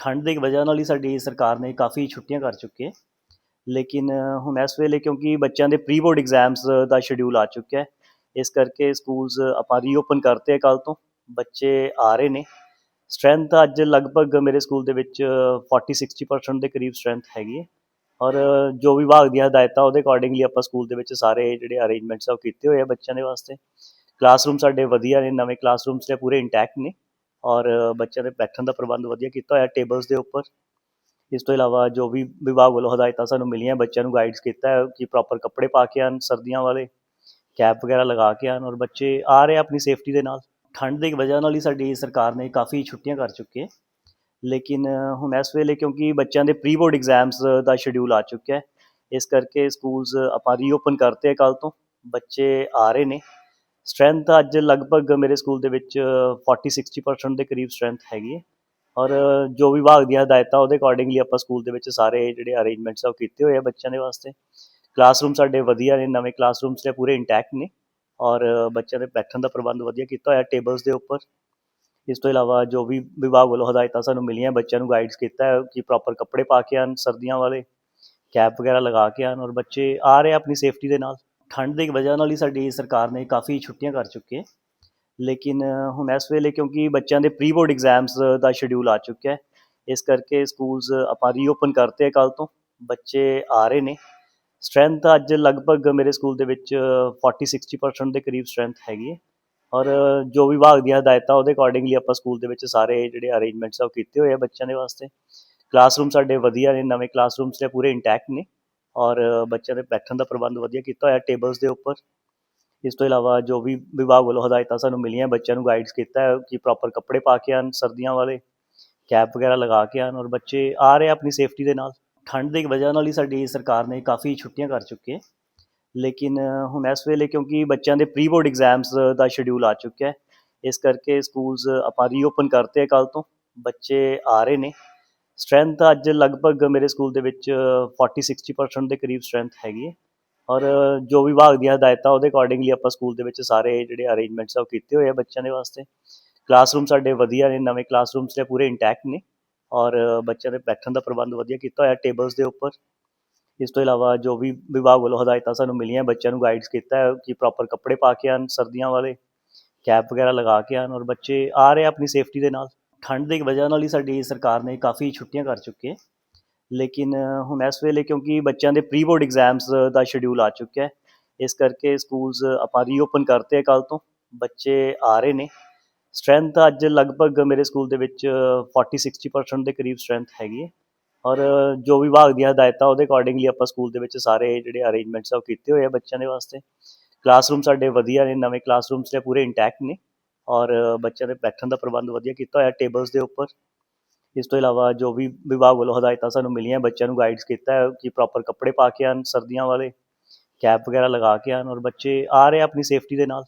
ਠੰਡ ਦੀ ਵਜ੍ਹਾ ਨਾਲ ਹੀ ਸਾਡੀ ਸਰਕਾਰ ਨੇ ਕਾਫੀ ਛੁੱਟੀਆਂ ਕਰ ਚੁੱਕੀ ਹੈ। ਲੇਕਿਨ ਹੁਣ ਇਸ ਵੇਲੇ ਕਿਉਂਕਿ ਬੱਚਿਆਂ ਦੇ ਪ੍ਰੀ ਬੋਰਡ ਐਗਜ਼ਾਮਸ ਦਾ ਸ਼ਡਿਊਲ ਆ ਚੁੱਕਿਆ ਹੈ, ਇਸ ਕਰਕੇ ਸਕੂਲਸ ਆਪਾਂ ਰੀਓਪਨ ਕਰਤੇ ਕੱਲ ਤੋਂ, ਬੱਚੇ ਆ ਰਹੇ ਨੇ। ਸਟਰੈਂਥ ਅੱਜ ਲਗਭਗ ਮੇਰੇ ਸਕੂਲ ਦੇ ਵਿੱਚ 40 60% ਦੇ ਕਰੀਬ ਸਟਰੈਂਥ ਹੈਗੀ ਹੈ ਔਰ ਜੋ ਵਿਭਾਗ ਦੀਆਂ ਹਦਾਇਤਾਂ ਉਹਦੇ ਅਕੋਰਡਿੰਗਲੀ ਆਪਾਂ ਸਕੂਲ ਦੇ ਵਿੱਚ ਸਾਰੇ ਜਿਹੜੇ ਅਰੇਂਜਮੈਂਟਸ ਆ ਉਹ ਕੀਤੇ ਹੋਏ ਆ ਬੱਚਿਆਂ ਦੇ ਵਾਸਤੇ। ਕਲਾਸਰੂਮ ਸਾਡੇ ਵਧੀਆ ਨੇ, ਨਵੇਂ ਕਲਾਸਰੂਮਸ ਨੇ ਪੂਰੇ ਇੰਟੈਕਟ ਨੇ। ਔਰ ਬੱਚਿਆਂ ਦੇ ਬੈਠਣ ਦਾ ਪ੍ਰਬੰਧ ਵਧੀਆ ਕੀਤਾ ਹੋਇਆ ਟੇਬਲਸ ਦੇ ਉੱਪਰ। ਇਸ ਤੋਂ ਇਲਾਵਾ ਜੋ ਵੀ ਵਿਭਾਗ ਵੱਲੋਂ ਹਦਾਇਤਾਂ ਸਾਨੂੰ ਮਿਲੀਆਂ, ਬੱਚਿਆਂ ਨੂੰ ਗਾਈਡਸ ਕੀਤਾ ਹੈ ਕਿ ਪ੍ਰੋਪਰ ਕੱਪੜੇ ਪਾ ਕੇ ਆਉਣ, ਸਰਦੀਆਂ ਵਾਲੇ ਕੈਪ ਵਗੈਰਾ ਲਗਾ ਕੇ ਆਉਣ ਔਰ ਬੱਚੇ ਆ ਰਹੇ ਆਪਣੀ ਸੇਫਟੀ ਦੇ ਨਾਲ। ਠੰਡ ਦੀ ਵਜ੍ਹਾ ਨਾਲ ਹੀ ਸਾਡੀ ਸਰਕਾਰ ਨੇ ਕਾਫੀ ਛੁੱਟੀਆਂ ਕਰ ਚੁੱਕੀ ਹੈ ਲੇਕਿਨ ਹੁਣ ਇਸ ਵੇਲੇ ਕਿਉਂਕਿ ਬੱਚਿਆਂ ਦੇ ਪ੍ਰੀ ਬੋਰਡ ਐਗਜ਼ਾਮਸ ਦਾ ਸ਼ਡਿਊਲ ਆ ਚੁੱਕਿਆ ਹੈ, ਇਸ ਕਰਕੇ ਸਕੂਲਸ ਆਪਾਂ ਰੀਓਪਨ ਕਰਤੇ ਕੱਲ ਤੋਂ। ਬੱਚੇ ਆ ਰਹੇ ਨੇ। ਸਟਰੈਂਥ ਅੱਜ ਲਗਭਗ ਮੇਰੇ ਸਕੂਲ ਦੇ ਵਿੱਚ 40 60% ਦੇ ਕਰੀਬ ਸਟਰੈਂਥ ਹੈਗੀ ਹੈ। ਔਰ ਜੋ ਵਿਭਾਗ ਦੀਆਂ ਹਦਾਇਤਾਂ, ਉਹਦੇ ਅਕੋਰਡਿੰਗਲੀ ਆਪਾਂ ਸਕੂਲ ਦੇ ਵਿੱਚ ਸਾਰੇ ਜਿਹੜੇ ਅਰੇਂਜਮੈਂਟਸ ਆ, ਉਹ ਕੀਤੇ ਹੋਏ ਆ ਬੱਚਿਆਂ ਦੇ ਵਾਸਤੇ। ਕਲਾਸਰੂਮ ਸਾਡੇ ਵਧੀਆ ਨੇ, ਨਵੇਂ ਕਲਾਸਰੂਮਸ ਨੇ ਪੂਰੇ ਇੰਟੈਕਟ ਨੇ। ਔਰ ਬੱਚਿਆਂ ਦੇ ਬੈਠਣ ਦਾ ਪ੍ਰਬੰਧ ਵਧੀਆ ਕੀਤਾ ਹੋਇਆ ਟੇਬਲਸ ਦੇ ਉੱਪਰ। ਇਸ ਤੋਂ ਇਲਾਵਾ ਜੋ ਵੀ ਵਿਭਾਗ ਵੱਲੋਂ ਹਦਾਇਤਾਂ ਸਾਨੂੰ ਮਿਲੀਆਂ, ਬੱਚਿਆਂ ਨੂੰ ਗਾਈਡਸ ਕੀਤਾ ਹੈ ਕਿ ਪ੍ਰੋਪਰ ਕੱਪੜੇ ਪਾ ਕੇ ਆਉਣ, ਸਰਦੀਆਂ ਵਾਲੇ ਕੈਪ ਵਗੈਰਾ ਲਗਾ ਕੇ ਆਉਣ। ਔਰ ਬੱਚੇ ਆ ਰਹੇ ਆਪਣੀ ਸੇਫਟੀ ਦੇ ਨਾਲ। ਠੰਡ ਦੀ ਵਜ੍ਹਾ ਨਾਲ ਹੀ ਸਾਡੀ ਸਰਕਾਰ ਨੇ ਕਾਫੀ ਛੁੱਟੀਆਂ ਕਰ ਚੁੱਕੀ ਹੈ ਲੇਕਿਨ ਹੁਣ ਇਸ ਵੇਲੇ ਕਿਉਂਕਿ ਬੱਚਿਆਂ ਦੇ ਪ੍ਰੀ ਬੋਰਡ ਐਗਜ਼ਾਮਸ ਦਾ ਸ਼ਡਿਊਲ ਆ ਚੁੱਕਿਆ ਹੈ। ਇਸ ਕਰਕੇ ਸਕੂਲਸ ਆਪਾਂ ਰੀਓਪਨ ਕਰਤੇ ਕੱਲ ਤੋਂ। ਬੱਚੇ ਆ ਰਹੇ ਨੇ। ਸਟਰੈਂਥ ਅੱਜ ਲਗਭਗ ਮੇਰੇ ਸਕੂਲ ਦੇ ਵਿੱਚ 40 60% ਦੇ ਕਰੀਬ ਸਟਰੈਂਥ ਹੈਗੀ ਹੈ। ਔਰ ਜੋ ਵਿਭਾਗ ਦੀਆਂ ਹਦਾਇਤਾਂ ਉਹਦੇ ਅਕੋਰਡਿੰਗਲੀ ਆਪਾਂ ਸਕੂਲ ਦੇ ਵਿੱਚ ਸਾਰੇ ਜਿਹੜੇ ਅਰੇਂਜਮੈਂਟਸ ਆ ਉਹ ਕੀਤੇ ਹੋਏ ਆ ਬੱਚਿਆਂ ਦੇ ਵਾਸਤੇ। ਕਲਾਸਰੂਮ ਸਾਡੇ ਵਧੀਆ ਨੇ, ਨਵੇਂ ਕਲਾਸਰੂਮਸ ਨੇ ਪੂਰੇ ਇੰਟੈਕਟ ਨੇ। ਔਰ ਬੱਚਿਆਂ ਦੇ ਬੈਠਣ ਦਾ ਪ੍ਰਬੰਧ ਵਧੀਆ ਕੀਤਾ ਹੋਇਆ ਟੇਬਲਸ ਦੇ ਉੱਪਰ। ਇਸ ਤੋਂ ਇਲਾਵਾ ਜੋ ਵੀ ਵਿਭਾਗ ਵੱਲੋਂ ਹਦਾਇਤਾਂ ਸਾਨੂੰ ਮਿਲੀਆਂ, ਬੱਚਿਆਂ ਨੂੰ ਗਾਈਡਸ ਕੀਤਾ ਹੈ ਕਿ ਪ੍ਰੋਪਰ ਕੱਪੜੇ ਪਾ ਕੇ ਆਉਣ, ਸਰਦੀਆਂ ਵਾਲੇ ਕੈਪ ਵਗੈਰਾ ਲਗਾ ਕੇ ਆਉਣ ਔਰ ਬੱਚੇ ਆ ਰਹੇ ਆਪਣੀ ਸੇਫਟੀ ਦੇ ਨਾਲ। ਠੰਡ ਦੀ ਵਜ੍ਹਾ ਨਾਲ ਹੀ ਸਾਡੀ ਸਰਕਾਰ ਨੇ ਕਾਫੀ ਛੁੱਟੀਆਂ ਕਰ ਚੁੱਕੀ ਹੈ ਲੇਕਿਨ ਹੁਣ ਇਸ ਵੇਲੇ ਕਿਉਂਕਿ ਬੱਚਿਆਂ ਦੇ ਪ੍ਰੀ ਬੋਰਡ ਐਗਜ਼ਾਮਸ ਦਾ ਸ਼ਡਿਊਲ ਆ ਚੁੱਕਿਆ ਹੈ, ਇਸ ਕਰਕੇ ਸਕੂਲਸ ਆਪਾਂ ਰੀਓਪਨ ਕਰਤੇ ਕੱਲ ਤੋਂ। ਬੱਚੇ ਆ ਰਹੇ ਨੇ। ਸਟਰੈਂਥ ਅੱਜ ਲਗਭਗ ਮੇਰੇ ਸਕੂਲ ਦੇ ਵਿੱਚ 40 60% ਦੇ ਕਰੀਬ ਸਟਰੈਂਥ ਹੈਗੀ ਹੈ। ਔਰ ਜੋ ਵਿਭਾਗ ਦੀਆਂ ਹਦਾਇਤਾਂ, ਉਹਦੇ ਅਕੋਰਡਿੰਗਲੀ ਆਪਾਂ ਸਕੂਲ ਦੇ ਵਿੱਚ ਸਾਰੇ ਜਿਹੜੇ ਅਰੇਂਜਮੈਂਟਸ ਆ, ਉਹ ਕੀਤੇ ਹੋਏ ਆ ਬੱਚਿਆਂ ਦੇ ਵਾਸਤੇ। ਕਲਾਸਰੂਮ ਸਾਡੇ ਵਧੀਆ ਨੇ, ਨਵੇਂ ਕਲਾਸਰੂਮਸ ਨੇ ਪੂਰੇ ਇੰਟੈਕਟ ਨੇ। ਔਰ ਬੱਚਿਆਂ ਦੇ ਬੈਠਣ ਦਾ ਪ੍ਰਬੰਧ ਵਧੀਆ ਕੀਤਾ ਹੋਇਆ ਟੇਬਲਸ ਦੇ ਉੱਪਰ। ਇਸ ਤੋਂ ਇਲਾਵਾ ਜੋ ਵੀ ਵਿਭਾਗ ਵੱਲੋਂ ਹਦਾਇਤਾਂ ਸਾਨੂੰ ਮਿਲੀਆਂ, ਬੱਚਿਆਂ ਨੂੰ ਗਾਈਡਸ ਕੀਤਾ ਹੈ ਕਿ ਪ੍ਰੋਪਰ ਕੱਪੜੇ ਪਾ ਕੇ ਆਉਣ, ਸਰਦੀਆਂ ਵਾਲੇ ਕੈਪ ਵਗੈਰਾ ਲਗਾ ਕੇ ਆਉਣ। ਔਰ ਬੱਚੇ ਆ ਰਹੇ ਆਪਣੀ ਸੇਫਟੀ ਦੇ ਨਾਲ। ਠੰਡ ਦੀ ਵਜ੍ਹਾ ਨਾਲ ਹੀ ਸਾਡੀ ਸਰਕਾਰ ਨੇ ਕਾਫੀ ਛੁੱਟੀਆਂ ਕਰ ਚੁੱਕੀ ਹੈ ਲੇਕਿਨ ਹੁਣ ਇਸ ਵੇਲੇ ਕਿਉਂਕਿ ਬੱਚਿਆਂ ਦੇ ਪ੍ਰੀ ਬੋਰਡ ਐਗਜ਼ਾਮਸ ਦਾ ਸ਼ਡਿਊਲ ਆ ਚੁੱਕਿਆ ਹੈ, ਇਸ ਕਰਕੇ ਸਕੂਲਸ ਆਪਾਂ ਰੀਓਪਨ ਕਰਤੇ ਕੱਲ ਤੋਂ, ਬੱਚੇ ਆ ਰਹੇ ਨੇ। ਸਟਰੈਂਥ ਅੱਜ ਲਗਭਗ ਮੇਰੇ ਸਕੂਲ ਦੇ ਵਿੱਚ 40 60% ਦੇ ਕਰੀਬ ਸਟਰੈਂਥ ਹੈਗੀ ਹੈ ਔਰ ਜੋ ਵਿਭਾਗ ਦੀਆਂ ਹਦਾਇਤਾਂ ਉਹਦੇ ਅਕੋਰਡਿੰਗਲੀ ਆਪਾਂ ਸਕੂਲ ਦੇ ਵਿੱਚ ਸਾਰੇ ਜਿਹੜੇ ਅਰੇਂਜਮੈਂਟਸ ਆ ਉਹ ਕੀਤੇ ਹੋਏ ਆ ਬੱਚਿਆਂ ਦੇ ਵਾਸਤੇ। ਕਲਾਸਰੂਮ ਸਾਡੇ ਵਧੀਆ ਨੇ, ਨਵੇਂ ਕਲਾਸਰੂਮਸ ਨੇ ਪੂਰੇ ਇੰਟੈਕਟ ਨੇ। ਔਰ ਬੱਚਿਆਂ ਦੇ ਬੈਠਣ ਦਾ ਪ੍ਰਬੰਧ ਵਧੀਆ ਕੀਤਾ ਹੋਇਆ ਟੇਬਲਸ ਦੇ ਉੱਪਰ। ਇਸ ਤੋਂ ਇਲਾਵਾ ਜੋ ਵੀ ਵਿਭਾਗ ਵੱਲੋਂ ਹਦਾਇਤਾਂ ਸਾਨੂੰ ਮਿਲੀਆਂ, ਬੱਚਿਆਂ ਨੂੰ ਗਾਈਡਸ ਕੀਤਾ ਹੈ ਕਿ ਪ੍ਰੋਪਰ ਕੱਪੜੇ ਪਾ ਕੇ ਆਉਣ, ਸਰਦੀਆਂ ਵਾਲੇ ਕੈਪ ਵਗੈਰਾ ਲਗਾ ਕੇ ਆਉਣ ਔਰ ਬੱਚੇ ਆ ਰਹੇ ਆਪਣੀ ਸੇਫਟੀ ਦੇ ਨਾਲ।